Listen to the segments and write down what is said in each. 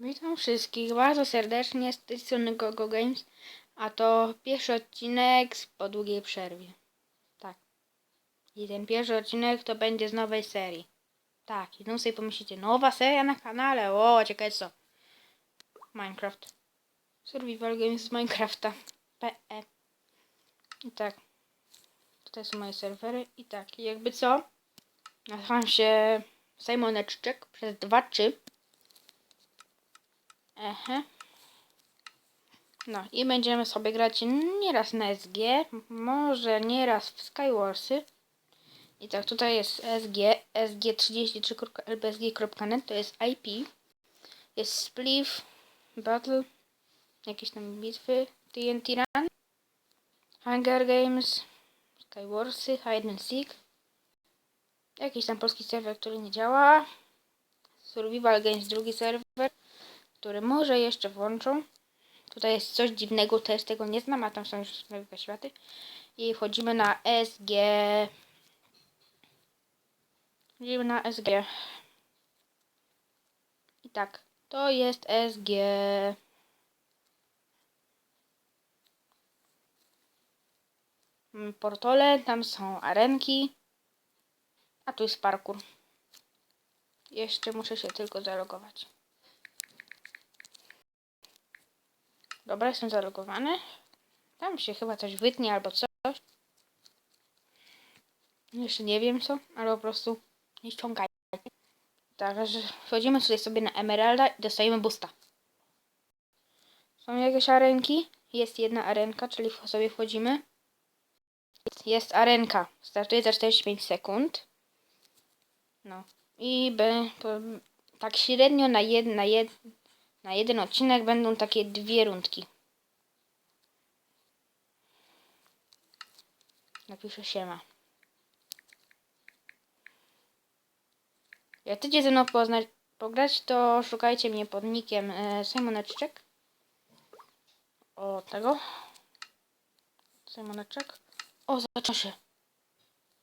Witam wszystkich bardzo serdecznie z tej strony GoGo Games, a to pierwszy odcinek po długiej przerwie. Tak. I ten pierwszy odcinek to będzie z nowej serii. Tak, i sobie pomyślicie, nowa seria na kanale, o, ciekawe co. Minecraft. Survival Games z Minecrafta. PE. I tak. Tutaj są moje serwery. I tak, jakby co? Nazywam się Simoneczczek przez dwa czy. Ehe. No i będziemy sobie grać nieraz na SG, może nieraz w Skywarsy. I tak, tutaj jest SG, sg33.lbsg.net, to jest IP. Jest Spliff, Battle, jakieś tam bitwy, TNT Run, Hunger Games, Skywarsy, Hide and Seek. Jakiś tam polski serwer, który nie działa. Survival Games, drugi serwer który może jeszcze włączą. Tutaj jest coś dziwnego, też tego nie znam, a tam są już nowe światy. I wchodzimy na SG. Wchodzimy na SG. I tak, to jest SG. Portole, tam są arenki. A tu jest parkour. Jeszcze muszę się tylko zalogować. Dobra, jestem zalogowany. Tam się chyba coś wytnie albo coś. Jeszcze nie wiem co, ale po prostu nie ściągajcie. Także wchodzimy tutaj sobie na Emeralda i dostajemy boosta. Są jakieś arenki. Jest jedna arenka, czyli sobie wchodzimy. Jest arenka. Startuje za 45 sekund. No. I by, po, tak średnio na, jed, na, jed, na jeden odcinek będą takie dwie rundki. Napiszę siema. Jak chcecie ze mną poznać, pograć, to szukajcie mnie pod nickiem e. O tego. Simoneczek. O, zaczyna się.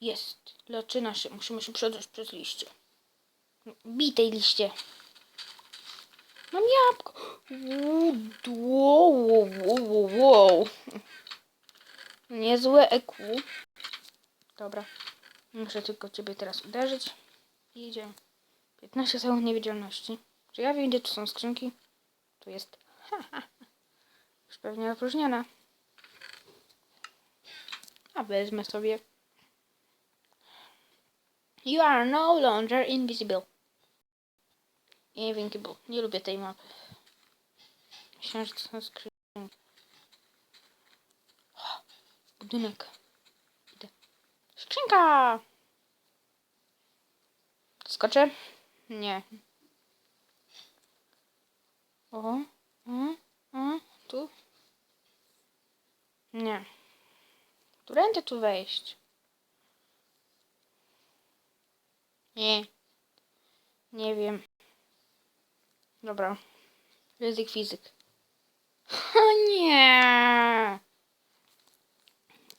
Jest. Zaczyna się. Musimy się przedrzeć przez liście. Bij tej liście. Mam jabłko. Wow, wow, wow, wow, wow. Niezłe EQ. Dobra. Muszę tylko ciebie teraz uderzyć. I idzie. 15 sekund niewidzialności. Czy ja wiem, gdzie tu są skrzynki? Tu jest. Ha, ha. Już pewnie opróżniona. A wezmę sobie. You are no longer invisible. Invincible. Nie lubię tej mapy. Myślałem, że to są skrzynki. O, Budynek. Idę. Skrzynka! Skoczę? Nie. O, o, o, tu? Nie. Którędy tu wejść? Nie. Nie wiem. Dobra. Ryzyk fizyk. O nie!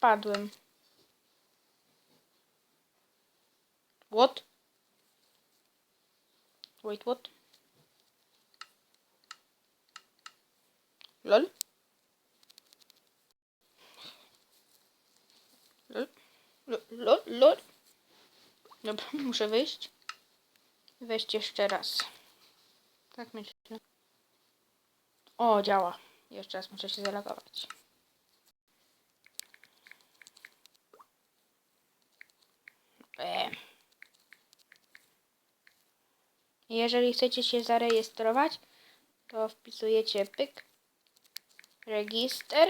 Padłem. What? Wait, what? Lol? Lol? Lol? Lol? Lol? Dobra, muszę wyjść. Wejść jeszcze raz. Tak myślę. O, działa. Jeszcze raz muszę się zalogować. E. Jeżeli chcecie się zarejestrować, to wpisujecie pyk, register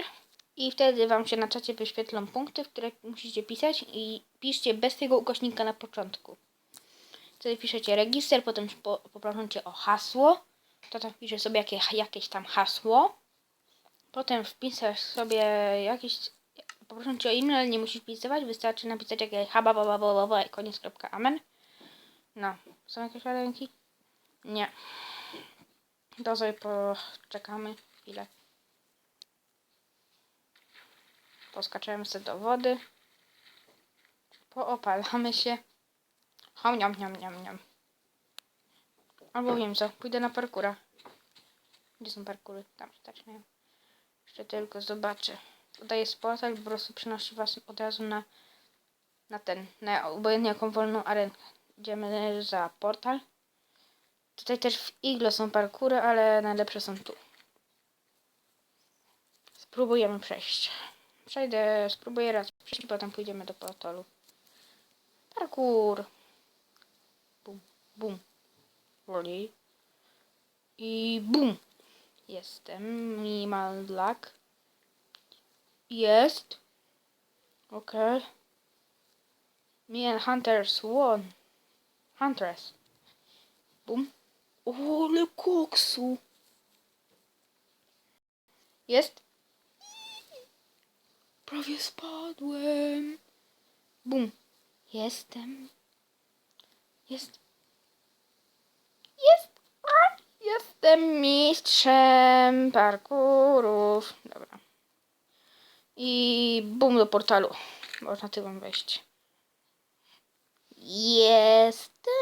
i wtedy Wam się na czacie wyświetlą punkty, w które musicie pisać i piszcie bez tego ukośnika na początku. Wtedy piszecie register, potem po, poproszą Cię o hasło, to tam pisze sobie jakie, jakieś tam hasło, potem wpisasz sobie jakieś, poproszą Cię o e-mail, ale nie musisz wpisywać, wystarczy napisać jakieś haba, baba, baba, baba koniec, kropka, amen. No, są jakieś ładenki? Nie. To sobie poczekamy chwilę. Poskaczemy sobie do wody. Poopalamy się. Hom, niam, niam, niam, niam. Albo wiem co, pójdę na parkura. Gdzie są parkury? Tam się zaczynają. Jeszcze tylko zobaczę. Tutaj jest portal, po prostu przenosi was od razu na, na ten, na obojętnie jaką wolną arenę. Idziemy za portal. Tutaj też w igle są parkury, ale najlepsze są tu. Spróbujemy przejść. Przejdę, spróbuję raz przejść, potem pójdziemy do portalu. Parkour. Bum. Really. I bum. Jestem. Minimal luck. Jest. Okej. Okay. Me and Hunters won. Huntress. Bum. O, ale koksu. Jest. Prawie spadłem. Bum. Jestem. Jest. Jest. A, Jestem mistrzem parkurów. Dobra. I bum do portalu. Można tyłem wejść. Jestem.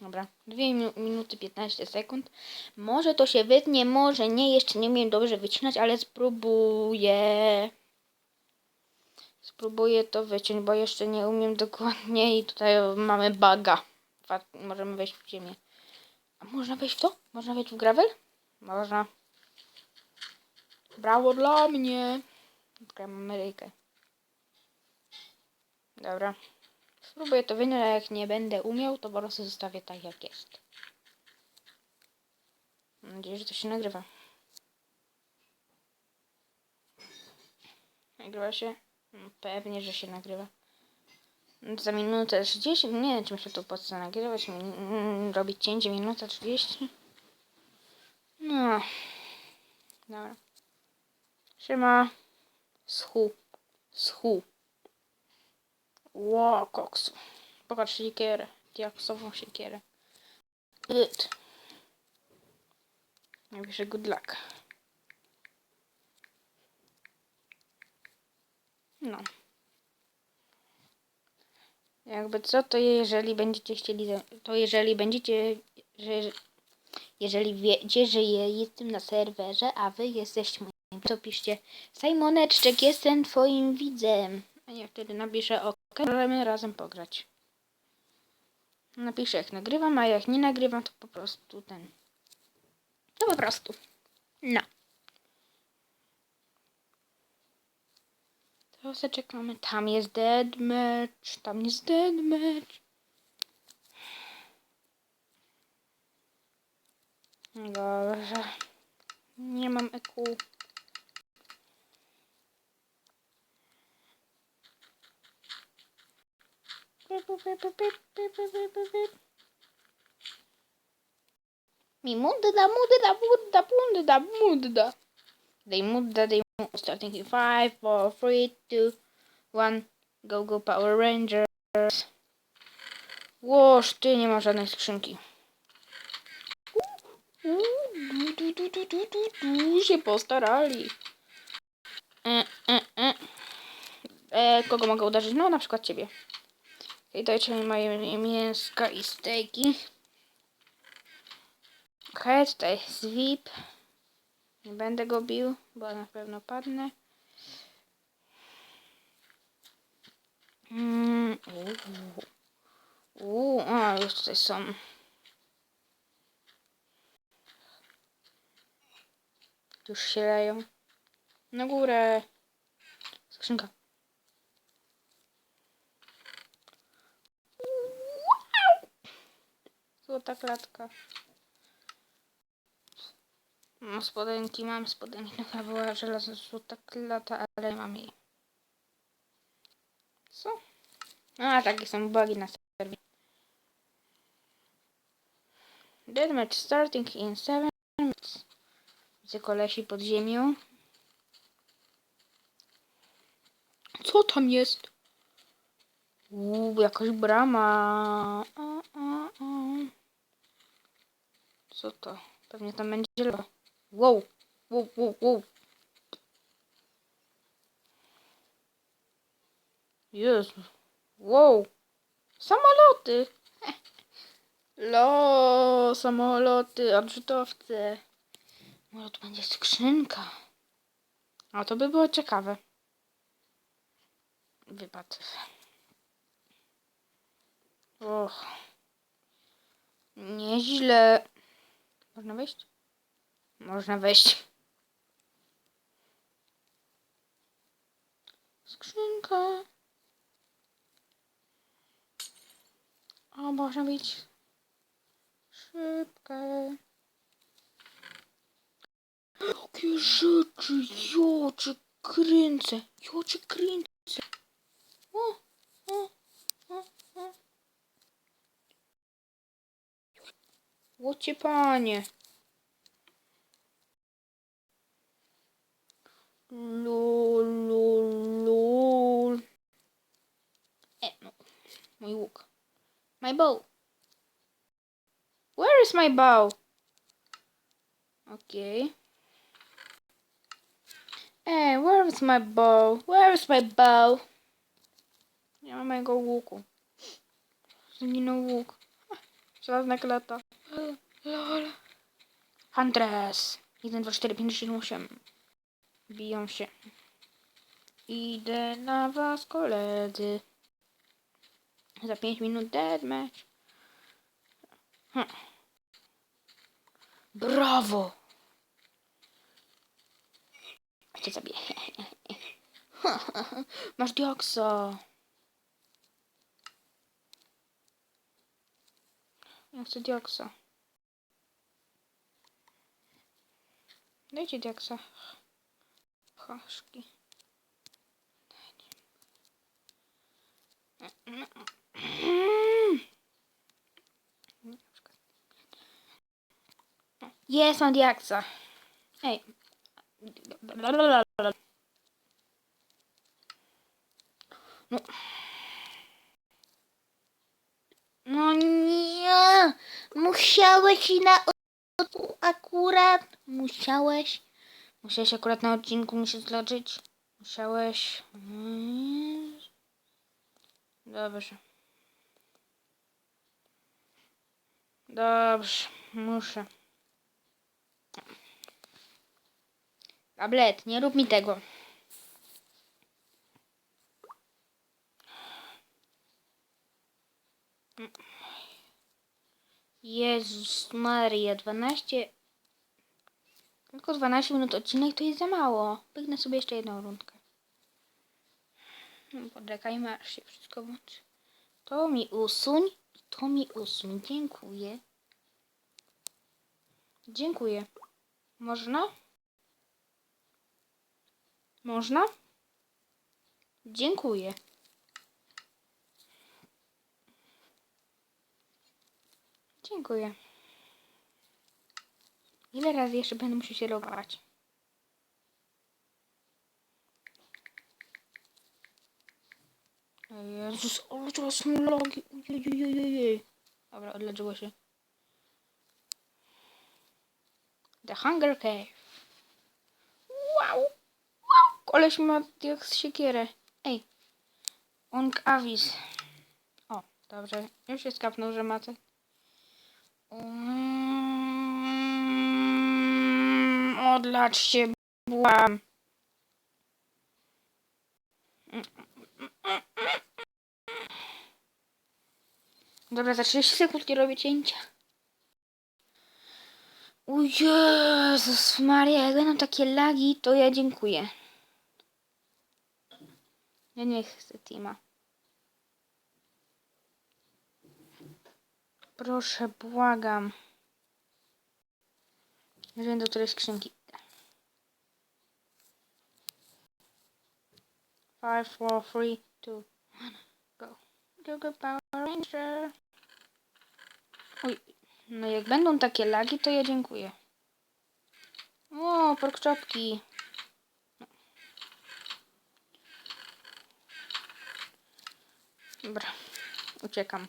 Dobra, 2 minuty 15 sekund. Może to się wytnie, może nie. Jeszcze nie umiem dobrze wycinać, ale spróbuję. Spróbuję to wyciąć, bo jeszcze nie umiem dokładnie i tutaj mamy baga. Możemy wejść w ziemię. A można wejść w to? Można wejść w gravel? Można. Brawo dla mnie. Odkryłem Amerykę. Dobra. Spróbuję to wyjąć, ale jak nie będę umiał, to po prostu zostawię tak jak jest. Mam nadzieję, że to się nagrywa. Nagrywa się? No, Pewnie, że się nagrywa. Za minutę 30? Nie wiem, czy mi się tu po co nagrywać. mm, Robić cięcie minuta 30. No. Dobra. Siema. Schu. Schu. Ło, koksu. Pokaż siekierę. Diaksową siekierę. Good. Napiszę good luck. No. Jakby co, to jeżeli będziecie chcieli, to jeżeli będziecie, że, jeżeli wiecie, że ja jestem na serwerze, a wy jesteście moim, to piszcie Simoneczczek, jestem twoim widzem. A ja wtedy napiszę ok, możemy razem pograć. Napiszę jak nagrywam, a jak nie nagrywam, to po prostu ten. To po prostu. No. To sobie czekamy. Tam jest deadmatch, tam jest deadmatch. Dobrze. Nie mam EQ. Mi mudda, mudda, mudda, mudda, mudda. Dej mudda, dej. Starting in 5, 4, 3, 2, 1. Go, go, Power Rangers. Łoż, ty nie ma żadnej skrzynki. Du, du, du, du, du, du, du, się postarali. E, e, e. E, kogo mogę uderzyć? No, na przykład ciebie. I dajcie mi moje mięska i stejki. Okej, tutaj zwip. Nie będę go bił, bo na pewno padnę. Mm, uuu. A już tutaj są. Już się leją. Na górę. Skrzynka. Złota klatka. Mam spodenki, mam spodenki. Taka była żelazna złota klata, ale mam jej. Co? A, takie są bugi na serwie. Deathmatch starting in 7 minutes. Widzę kolesi pod ziemią. Co tam jest? Uuu, jakaś brama. A, a, a. Co to? Pewnie tam będzie lewo. Wow, wow, wow, wow. Jezu. Wow. Samoloty. Los. samoloty, odrzutowce. Może tu będzie skrzynka. A to by było ciekawe. Wypad. Och. Nieźle. Można wejść? Można wejść. Skrzynka. O, można być szybkie. Jakie rzeczy, jo, czy kręcę, jo, czy kręcę. O, o, o, o. Łocie panie. Lul, lul, lul. E, no. Mój łuk. My bow. Where is my bow? Okay. Hey, where is my bow? Where is my bow? Nie ma mojego łuku. Zaginął łuk. Żelazna klata. Huntress. 1, 2, 4, 5, 6, 7, 8. Biją się. Idę na was, koledzy. Za 5 minut deathmatch. Hm. Brawo! Cię zabiję. Masz dioksa. Ja chcę dioksa. Dajcie dioksa. Haszki. Jest, mam diaksa. Ej. No. No nie. Musiałeś na akurat. Musiałeś. Musiałeś akurat na odcinku mi się zloczyć. Musiałeś. Dobrze. Dobrze. Muszę. Tablet, nie rób mi tego. Jezus Maria, 12... Tylko 12 minut odcinek to jest za mało. Biegnę sobie jeszcze jedną rundkę. No, Poczekajmy aż się wszystko włączy. To mi usuń i to mi usuń. Dziękuję. Dziękuję. Można? Można? Dziękuję. Dziękuję. Ile razy jeszcze będę musiał się logować? Jezus, ale teraz są logi. Dobra, odleczyło się. The Hunger Cave. Wow! Wow! Koleś ma jak z siekierę. Ej. Ong Avis. O, dobrze. Już się skapnął, że ma te. Mm, odlacz się, błam. Dobra, za 30 sekund nie robię cięcia. O Jezus Maria, jak będą takie lagi, to ja dziękuję. Ja nie chcę teama. Proszę, błagam. Jeżeli do której skrzynki. Five, four, three, two, one, go. Go, go, Power Ranger. Oj, no jak będą takie lagi, to ja dziękuję. O, porkczopki. Dobra, uciekam.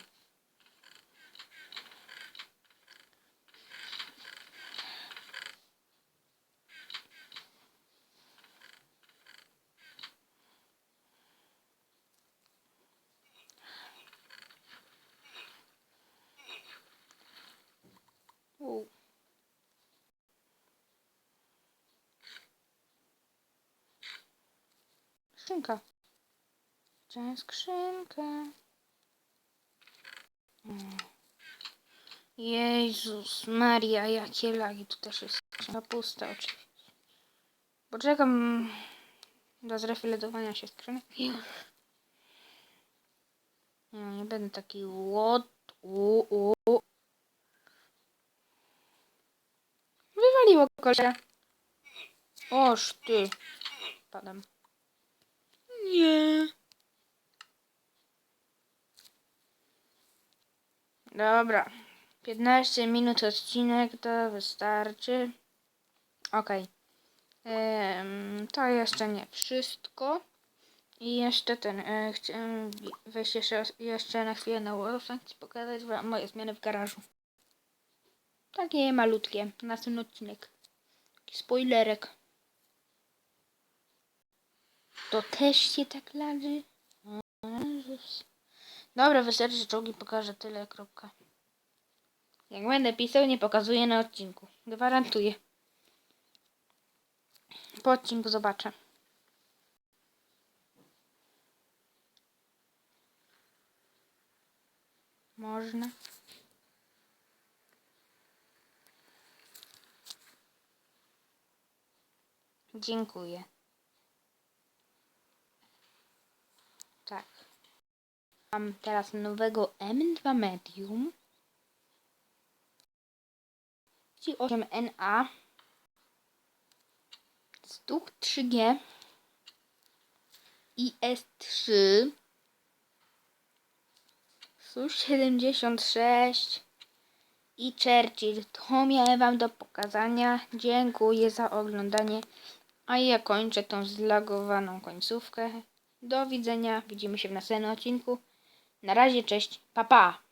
Skrzynka. Chciałem skrzynkę. Mm. Jezus Maria, jakie lagi. Tu też jest skrzynka pusta oczywiście. Poczekam do zrefiledowania się skrzynek. Nie, nie będę taki łot. U, u. Wywaliło kolesia. Oż ty. Padam. Nie. Dobra. 15 minut odcinek to wystarczy. Okej. Em, to jeszcze nie wszystko. I jeszcze ten, e, chciałem wejść jeszcze, jeszcze na chwilę na Warsaw i pokazać wam moje zmiany w garażu. Takie malutkie, następny odcinek. Taki spoilerek. To też się tak laży? O Jezus. Dobra, wystarczy, czołgi pokażę tyle, kropka. Jak będę pisał, nie pokazuję na odcinku. Gwarantuję. Po odcinku zobaczę. Można. Dziękuję. Tak. Mam teraz nowego M2 Medium. 8NA. Stuk 3G. IS3. Sus 76 i Churchill. To miałem wam do pokazania. Dziękuję za oglądanie. A ja kończę tą zlagowaną końcówkę. Do widzenia. Widzimy się w następnym odcinku. Na razie, cześć. Pa, pa.